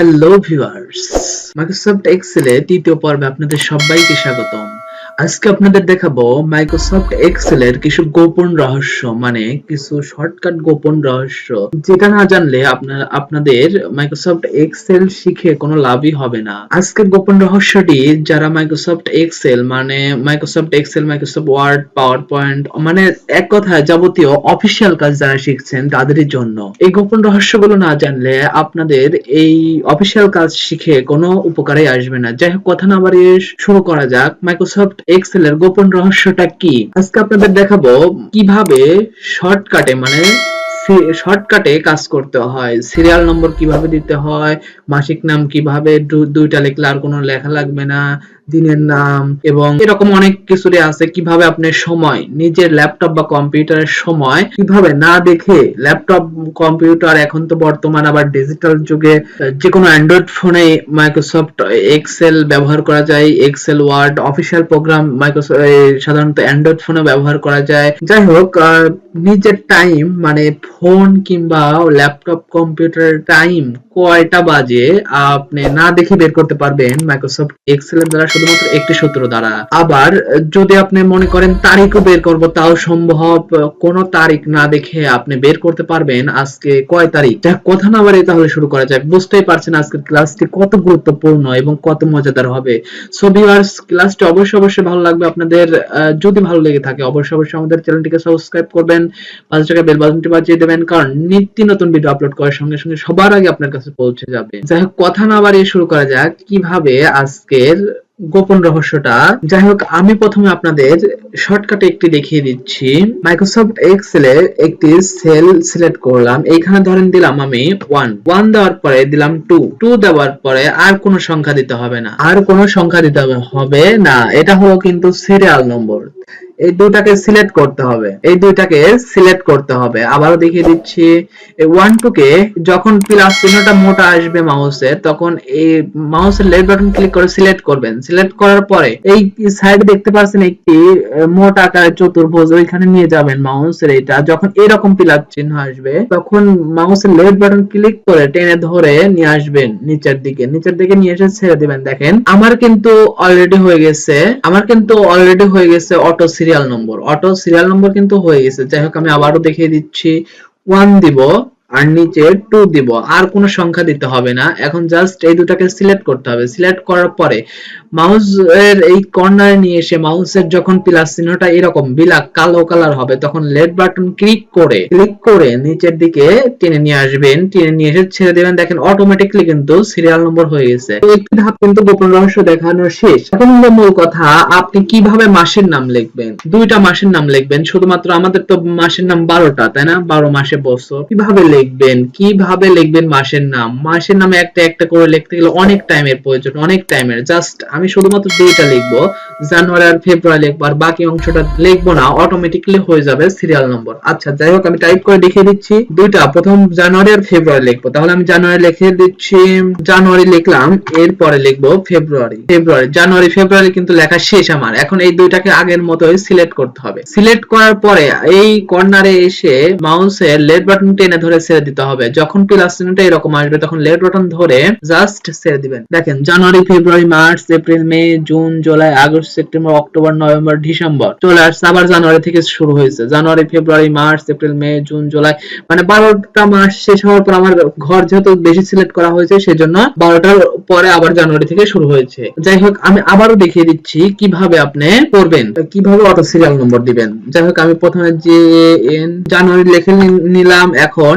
Hello viewers Microsoft এক্সেলে তৃতীয় পর্বে আপনাদের সবাইকে স্বাগতম। আজকে আপনাদের দেখাবো মাইক্রোসফট এক্সেল এর কিছু গোপন রহস্য মানে কিছু শর্টকাট গোপন রহস্য। যেটা না জানলে আপনাদের মাইক্রোসফট এক্সেল শিখে কোনো লাভই হবে না। আজকের গোপন রহস্যটি, যারা মাইক্রোসফট এক্সেল মানে Microsoft Excel Microsoft Word PowerPoint মানে এক কথায় যাবতীয় অফিসিয়াল কাজ যারা শিখছেন তাদের জন্য। এই গোপন রহস্যগুলো না জানলে আপনাদের এই অফিসিয়াল কাজ শিখে কোনো উপকারে আসবে না। যাই হোক, কথা না বাড়িয়ে শুরু করা যাক। মাইক্রোসফট এক্সেল এর গোপন রহস্যটা কি? আজকে আপনাদের দেখাবো কীভাবে শর্টকাটে মানে শর্টকাটে কাজ করতে হয়। সিরিয়াল নম্বর কীভাবে দিতে হয়? মাসিক নাম কীভাবে দুইটা লিখলে আর কোনো লেখা লাগবে না? দিনের নাম এবং এরকম অনেক কিছুরই আছে। কীভাবে আপনি সময়, নিজের ল্যাপটপ বা কম্পিউটারের সময় কীভাবে না দেখে ল্যাপটপ, কম্পিউটার, এখন তো বর্তমান আবার ডিজিটাল যুগে যে কোনো অ্যান্ড্রয়েড ফোনে মাইক্রোসফট এক্সেল ব্যবহার করা যায় Excel Word official program Microsoft সাধারণত অ্যান্ড্রয়েড ফোনে ব্যবহার করা যায়। যাই হোক নিজের টাইম মানে ফোন কিংবা ল্যাপটপ, কম্পিউটারের টাইম কয়টা বাজে, আপনি না দেখে বের করতে পারবেন মাইক্রোসফট এক্সেল এর দ্বারা শুধুমাত্র একটি সূত্র দ্বারা। আবার, যদি আপনি মনে করেন তারিখও বের করব, তাও সম্ভব, কোন তারিখ না দেখে আপনি বের করতে পারবেন আজকে কয় তারিখ? যা কথা না বাড়িয়ে তাহলে শুরু করা যাক। বুঝতেই পারছেন আজকের ক্লাসটি কত গুরুত্বপূর্ণ এবং কত মজাদার হবে। সো ভিউয়ার্স ক্লাসটি অবশ্যই অবশ্যই ভালো লাগবে আপনাদের। যদি ভালো লেগে থাকে, অবশ্যই অবশ্যই আমাদের চ্যানেলটিকে সাবস্ক্রাইব করবেন। পাঁচ টাকা বেল বাটনটি বাজিয়ে দেবেন, কারণ নিত্য নতুন ভিডিও আপলোড করার সঙ্গে সঙ্গে সবার আগে আপনার কাছে পৌঁছে যাবে। যাই হোক, কথা না বাড়িয়ে শুরু করা যাক। কীভাবে আজকের গোপন রহস্যটা। যাই হোক, আমি প্রথমে আপনাদের শর্টকাটে একটি দেখিয়ে দিচ্ছি। মাইক্রোসফট এক্সেল এর একটি সেল সিলেক্ট করলাম। এখানে ধরেন দিলাম আমি ওয়ান ওয়ান দেওয়ার পরে দিলাম টু টু দেওয়ার পরে আর কোন সংখ্যা দিতে হবে না। আর কোনো সংখ্যা দিতে হবে না। এটা হলো কিন্তু সিরিয়াল নম্বর এই দুটাকে সিলেক্ট করতে হবে। এই দুইটাকে সিলেক্ট করতে হবে। আবারও দেখিয়ে দিচ্ছি ওয়ান টু কে যখন প্লাস চিহ্নটা মোটা আসবে মাউসের তখন এই মাউসের লেফট বাটন ক্লিক করে সিলেক্ট করবেন। সিলেক্ট করার পরে এই সাইডে দেখতে পাচ্ছেন একটি মোটা আকারের চতুর্ভুজ ওইখানে নিয়ে যাবেন মাউসের এটা। যখন এরকম প্লাস চিহ্ন আসবে, তখন মাউসের লেফট বাটন ক্লিক করে টেনে ধরে নিয়ে আসবেন নিচের দিকে। নিচের দিকে নিয়ে এসে ছেড়ে দিবেন। দেখেন, আমার কিন্তু অলরেডি হয়ে গেছে, আমার কিন্তু অলরেডি হয়ে গেছে auto serial number auto serial number কিন্তু হয়ে গেছে। যাই হোক, আমি আবারও দেখিয়ে দিচ্ছি। ওয়ান দিব। আর নিচে টু দিব। আর কোনো সংখ্যা দিতে হবে না। এখন জাস্ট এই দুটাকে সিলেক্ট করতে হবে। সিলেক্ট করার পরে মাউস এর এই কর্নারে নিয়ে এসে মাউসের যখন প্লাস চিহ্নটা এরকম বিলাক কালো কালার হবে, তখন লেফট বাটন ক্লিক করে ক্লিক করে নিচের দিকে টেনে নিয়ে আসবেন। টেনে নিয়ে এসে ছেড়ে দেবেন। দেখেন অটোমেটিকলি কিন্তু সিরিয়াল নম্বর হয়ে গেছে। একটি ধাপ কিন্তু গোপন রহস্য দেখানো শেষ। এখন হলো মূল কথা, আপনি কীভাবে মাসের নাম লিখবেন? দুইটা মাসের নাম লিখবেন। শুধুমাত্র আমাদের তো মাসের নাম বারোটা, তাই না? বারো মাসে বছর। কীভাবে লিখবেন, কীভাবে লিখবেন মাসের নাম? মাসের নামে একটা একটা করে লিখতে গেলে অনেক টাইমের প্রয়োজন, অনেক টাইমের। জাস্ট আমি শুধুমাত্র দুইটা লিখব, জানুয়ারি আর ফেব্রুয়ারি লিখব, আর বাকি অংশটা লিখব না অটোমেটিকলি হয়ে যাবে সিরিয়াল নম্বর আচ্ছা যাই হোক, আমি টাইপ করে দেখিয়ে দিচ্ছি। দুইটা, প্রথম জানুয়ারি আর ফেব্রুয়ারি লিখব। তাহলে আমি জানুয়ারি লিখে দিচ্ছি, জানুয়ারি লিখলাম, এরপরে লিখব ফেব্রুয়ারি। ফেব্রুয়ারি, জানুয়ারি, ফেব্রুয়ারি কিন্তু লেখা শেষ আমার। এখন এই দুইটাকে আগের মতোই সিলেক্ট করতে হবে। সিলেক্ট করার পরে এই কর্নারে এসে মাউসের লেফট বাটন টেনে ধরে ছেড়ে দিতে হবে। যখন প্লাস চিহ্নটা এরকম আসবে, তখন লেফট বাটন ধরে জাস্ট ছেড়ে দিবেন। দেখেন, জানুয়ারি, ফেব্রুয়ারি, মার্চ, এপ্রিল, মে, June, July, August, September, October, November, December, চলে আসছে। আবার জানুয়ারি থেকে শুরু হয়েছে। জানুয়ারি, ফেব্রুয়ারি, মার্চ, এপ্রিল, মে, জুন, জুলাই মানে বারোটা মাস শেষ হওয়ার পর আমার ঘর যেহেতু বেশি সিলেক্ট করা হয়েছে, সেজন্য বারোটার পরে আবার জানুয়ারি থেকে শুরু হয়েছে। যাই হোক, আমি আবারও দেখিয়ে দিচ্ছি কীভাবে আপনি করবেন, কীভাবে অটো সিরিয়াল নম্বর দিবেন। যাই হোক, আমি প্রথমে যে জানুয়ারি লিখে নিলাম। এখন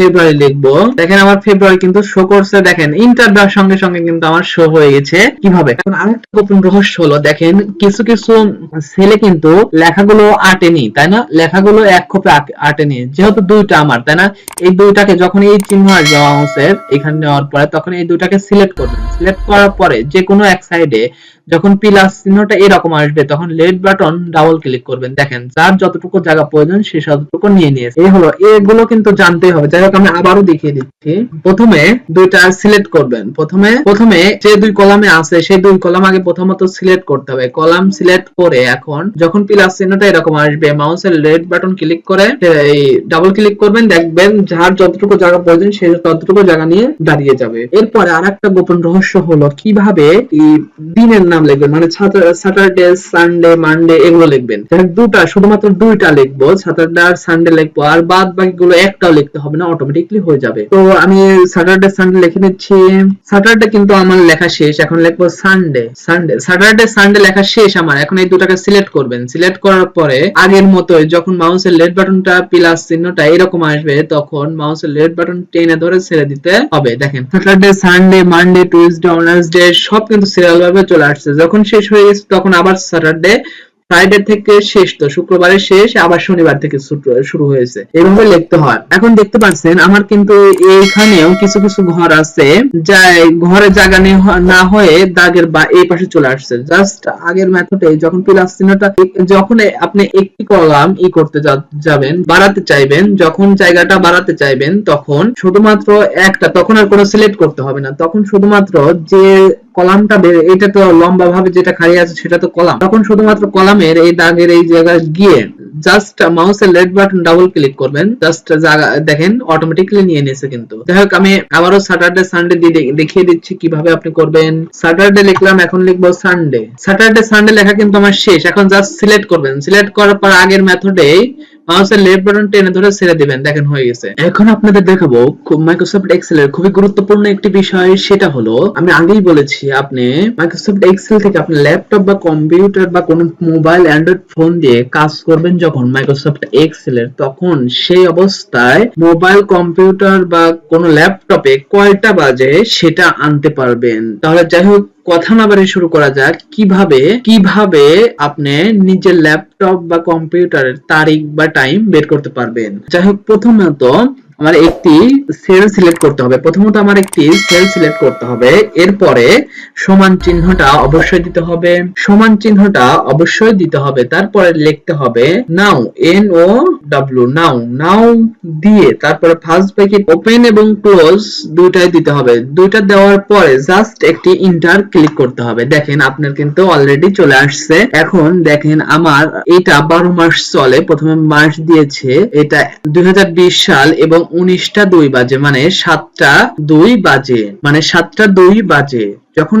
ফেব্রুয়ারি লিখব। দেখেন আমার ফেব্রুয়ারি কিন্তু শো করছে। দেখেন ইন্টার দেওয়ার সঙ্গে সঙ্গে কিন্তু আমার শো হয়ে গেছে। কীভাবে? এখন আরেকটা গোপন রহস্য হলো, দেখেন, কিছু কিছু ছেলে কিন্তু লেখাগুলো আটেনি, তাই না? লেখাগুলো এক খোপে আটেনি। যেহেতু দুইটা আমার, তাই না? এই দুইটাকে যখন এই চিহ্ন আসবে মাউসের এখানে নেওয়ার পরে, তখন এই দুইটাকে সিলেক্ট করবেন। সিলেক্ট করার পরে যে কোনো এক সাইডে যখন প্লাস চিহ্নটা এরকম আসবে, তখন লেফট বাটন ডাবল ক্লিক করবেন। দেখেন, যার যতটুকু জায়গা প্রয়োজন, সে ততটুকু নিয়ে নিয়েছে। এই হলো, এগুলো কিন্তু জানতেই হবে। যাই হোক আমি আবারও দেখিয়ে দিচ্ছি। প্রথমে দুইটা সিলেক্ট করবেন। প্রথমে প্রথমে যে দুই কলামে আছে, সেই দুই কলাম আগে প্রথমত সিলেক্ট করতে হবে। কলাম সিলেক্ট করে এখন যখন প্লাস চিহ্নটা এরকম আসবে মাউসের রেড বাটন ক্লিক করে, এই ডাবল ক্লিক করবেন, দেখবেন যার যতটুকু জায়গা প্রয়োজন, সে ততটুকু জায়গা নিয়ে দাঁড়িয়ে যাবে। এরপরে আর একটা গোপন রহস্য হলো কীভাবে দিনের নাম লিখবেন মানে স্যাটারডে সানডে মানডে এগুলো লিখবেন। দুটা, শুধুমাত্র দুইটা লিখব স্যাটারডে আর সানডে লিখব, আর বাদ বাকিগুলো একটাও লিখতে হবে না অটোমেটিকলি হয়ে যাবে। তো আমি স্যাটারডে সানডে লিখে নিচ্ছি। স্যাটারডে কিন্তু আমার লেখা শেষ, এখন লিখব সানডে সানডে স্যাটারডে সানডে লেখা শেষ আমার, এখন এই দুটাকে সিলেক্ট করবেন। সিলেক্ট করার পরে আগের মতো যখন মাউসের লেফট বাটনটা প্লাস চিহ্নটা এরকম আসবে, তখন মাউসের লেফট বাটন টেনে ধরে ছেড়ে দিতে হবে। দেখেন Saturday Sunday Monday Tuesday Wednesday সব কিন্তু সিরিয়াল ভাবে চলে আসছে। যখন শেষ হয়ে গেছে, তখন আবার স্যাটারডে ফ্রাইডে থেকে শেষ তো, শুক্রবারের শেষ, আবার শনিবার থেকে শুরু- শুরু হয়েছে। এইভাবে লিখতে হয়। এখন দেখতে পাচ্ছেন, আমার কিন্তু এইখানেও কিছু কিছু ঘর আছে যা ঘরে জায়গা না হয়ে দাগের বা এই পাশে চলে আসছে। জাস্ট আগের মেথডে যখন প্লাস চিহ্নটা যখন আপনি একটি কলাম ই করতে যাবেন, বাড়াতে চাইবেন, যখন জায়গাটা বাড়াতে চাইবেন, তখন শুধুমাত্র একটা, তখন আর কোনো সিলেক্ট করতে হবে না। তখন শুধুমাত্র যে কলামটা বের- এটা তো লম্বা ভাবে যেটা খালি আছে সেটা তো কলাম। তখন শুধুমাত্র কলামের এই দাগের এই জায়গায় গিয়ে জাস্ট মাউসের লেফট বাটন ডাবল ক্লিক করবেন। জাস্ট দেখেন অটোমেটিকলি নিয়ে নিয়েছে কিন্তু। যাই হোক, আমি আবারও স্যাটারডে সানডে দেখিয়ে দিচ্ছি কীভাবে আপনি করবেন। স্যাটারডে লিখলাম, এখন লিখব সানডে স্যাটারডে সানডে লেখা কিন্তু আমার শেষ। এখন জাস্ট সিলেক্ট করবেন। সিলেক্ট করার পর আগের মেথডে মাউসের লেফট বাটন টেনে ধরে ছেড়ে দিবেন, দেখেন হয়ে গেছে। এখন আপনাদের দেখাবো মাইক্রোসফট এক্সেল এর খুবই গুরুত্বপূর্ণ একটি বিষয়, সেটা হলো, আমি আগেই বলেছি আপনি মাইক্রোসফট এক্সেল থেকে আপনি ল্যাপটপ বা কম্পিউটার বা কোনো মোবাইল অ্যান্ড্রয়েড ফোন দিয়ে কাজ করবেন যখন মাইক্রোসফট এক্সেল এর, তখন সেই অবস্থায় মোবাইল, কম্পিউটার বা কোনো ল্যাপটপে কয়টা বাজে সেটা আনতে পারবেন। তাহলে যাই হোক কথা না বাড়িয়ে শুরু করা যাক, কীভাবে কীভাবে আপনি নিজের ল্যাপটপ বা কম্পিউটারের তারিখ বা টাইম বের করতে পারবেন? যাই হোক, প্রথমত আমার একটি সেল সিলেক্ট করতে হবে। প্রথমত আমার একটি সেল সিলেক্ট করতে হবে। এরপরে সমান চিহ্নটা অবশ্যই দিতে হবে। সমান চিহ্নটা অবশ্যই দিতে হবে। তারপরে লিখতে হবে নাও এন ও ডাব্লিউ নাও নাও দিয়ে তারপরে ফার্স্ট ব্র্যাকেট ওপেন এবং ক্লোজ দুইটাই দিতে হবে। দুইটা দেওয়ার পরে জাস্ট একটি ইন্টার ক্লিক করতে হবে। দেখেন আপনার কিন্তু অলরেডি চলে আসছে। এখন দেখেন আমার এটা বারো মাস চলে। প্রথমে মাস দিয়েছে। এটা দুই হাজার বিশ সাল এবং উনিশটা দুই বাজে মানে সাতটা দুই বাজে মানে সাতটা দুই বাজে। যখন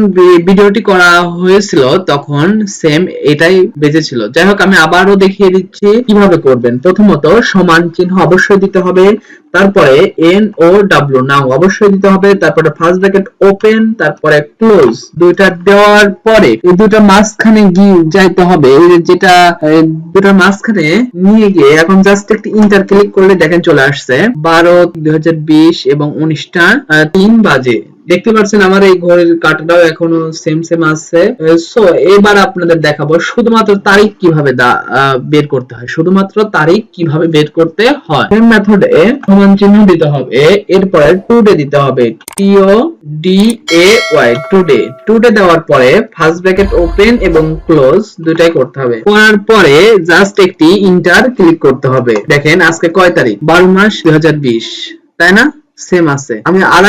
ভিডিওটি করা হয়েছিল, তখন সেম এটাই বেজেছিল যাই হোক, আমি আবারও দেখিয়ে দিচ্ছি কীভাবে করবেন। প্রথমত, সমান চিহ্ন অবশ্যই দিতে হবে। তারপরে এন ও ডাব্লিউ নাও অবশ্যই দিতে হবে। তারপরে ফার্স্ট ব্র্যাকেট ওপেন তারপরে ক্লোজ দুইটা দেওয়ার পরে এই দুটো মাঝখানে গিয়ে যাইতে হবে। যেটা দুটোর মাঝখানে নিয়ে গিয়ে এখন জাস্ট একটি ইন্টার ক্লিক করলে দেখেন চলে আসছে। বারো, দুই এবং উনিশটা তিন বাজে। দেখতে পাচ্ছেন আমার এই ঘরের কাটাটাও এখনও সেম সেম আছে। সো এবার আপনাদের দেখাবো শুধুমাত্র তারিখ কীভাবে বের করতে হয়। শুধুমাত্র তারিখ কীভাবে বের করতে হয়। সেম মেথডে সমান চিহ্ন দিতে হবে। এরপরে টুডে দিতে হবে। T O D A Y today today দেওয়ার পরে ফার্স্ট ব্র্যাকেট ওপেন এবং ক্লোজ দুটাই করতে হবে। করার পরে জাস্ট একটি ইন্টার ক্লিক করতে হবে। দেখেন আজকে কয় তারিখ? বারো মাস দুই হাজার বিশ। তাই না? সেম আছে। আমি আর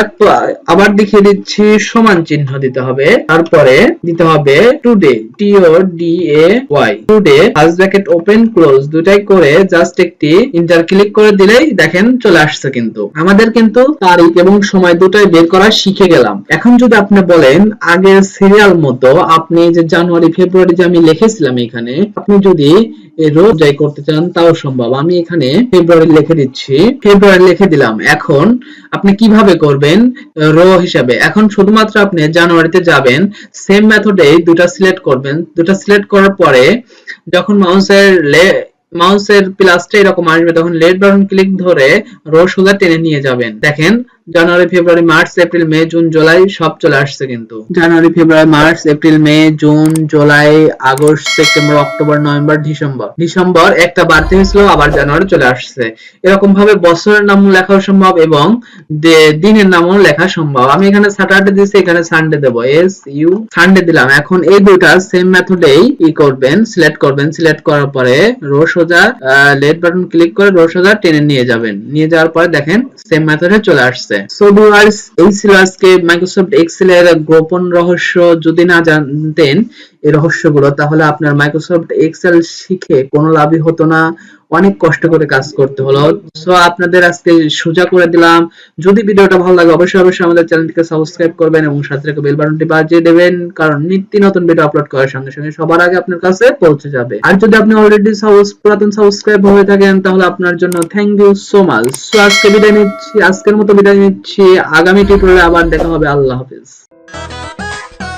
আবার দেখিয়ে দিচ্ছি, সমান চিহ্ন দিতে হবে। তারপরে দিতে হবে today T O D A Y today first bracket open close দুটাই করে জাস্ট একটি ইন্টার ক্লিক করে দিলেই দেখেন চলে আসছে কিন্তু। আমাদের কিন্তু তারিখ এবং সময় দুটাই বের করা শিখে গেলাম। এখন যদি আপনি বলেন, আগের সিরিয়াল মতো আপনি যে জানুয়ারি, ফেব্রুয়ারি যে আমি লিখেছিলাম এখানে, আপনি যদি রোজ যাই করতে চান, তাও সম্ভব। আমি এখানে ফেব্রুয়ারি লিখে দিচ্ছি। ফেব্রুয়ারি লিখে দিলাম। এখন আপনি কীভাবে করবেন? রো হিসাবে। এখন শুধুমাত্র আপনি জানুয়ারিতে যাবেন সেম মেথডে দুটা সিলেক্ট করবেন। দুটা সিলেক্ট করার পরে যখন মাউসের মাউসের প্লাসটা এরকম আসবে, তখন লেট বাটন ক্লিক ধরে রো সোজা টেনে নিয়ে যাবেন। দেখেন জানুয়ারি, ফেব্রুয়ারি, মার্চ, এপ্রিল, মে, জুন, জুলাই সব চলে আসছে কিন্তু। জানুয়ারি, ফেব্রুয়ারি, মার্চ, এপ্রিল, মে, June, July, August, September, October, November, December. December একটা বাড়তে হয়েছিল, আবার জানুয়ারি চলে আসছে। এরকম ভাবে বছরের নাম লেখাও সম্ভব এবং দিনের নামও লেখা সম্ভব। আমি এখানে স্যাটারডে দিয়েছি এখানে সানডে দেবো। এস ইউ সানডে দিলাম। এখন এই দুইটা সেম মেথডেই ই করবেন সিলেক্ট করবেন। সিলেক্ট করার পরে রো সোজা লেট বাটন ক্লিক করে রো সোজা টেনে নিয়ে যাবেন। নিয়ে যাওয়ার পরে দেখেন সেম মেথডে চলে আসছে। ভিউয়ার্স এই ছিল মাইক্রোসফট এক্সেল এর গোপন রহস্য। যদি না জানতেন এই রহস্যগুলো, তাহলে আপনার মাইক্রোসফট এক্সেল শিখে কোনো লাভই হতো না। অনেক কষ্ট করে কাজ করতে হলো। সো আপনাদের আজকে সোজা করে দিলাম। যদি ভিডিওটা ভালো লাগে, অবশ্যই অবশ্যই আমাদের চ্যানেলটিকে সাবস্ক্রাইব করবেন এবং সাথে রেখে বেল বাটনটি বাজিয়ে দেবেন, কারণ নিত্য নতুন ভিডিও আপলোড করার সঙ্গে সঙ্গে সবার আগে আপনার কাছে পৌঁছে যাবে। আর যদি আপনি অলরেডি পুরাতন সাবস্ক্রাইব হয়ে থাকেন, তাহলে আপনার জন্য thank you so much so আজকে বিদায় নিচ্ছি, আজকের মতো বিদায় নিচ্ছি। আগামী টিউটোরিয়ালে আবার দেখা হবে। আল্লাহ হাফেজ।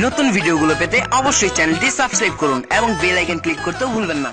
নতুন ভিডিওগুলো পেতে অবশ্যই চ্যানেলটি সাবস্ক্রাইব করুন এবং বেল আইকন ক্লিক করতেও ভুলবেন না।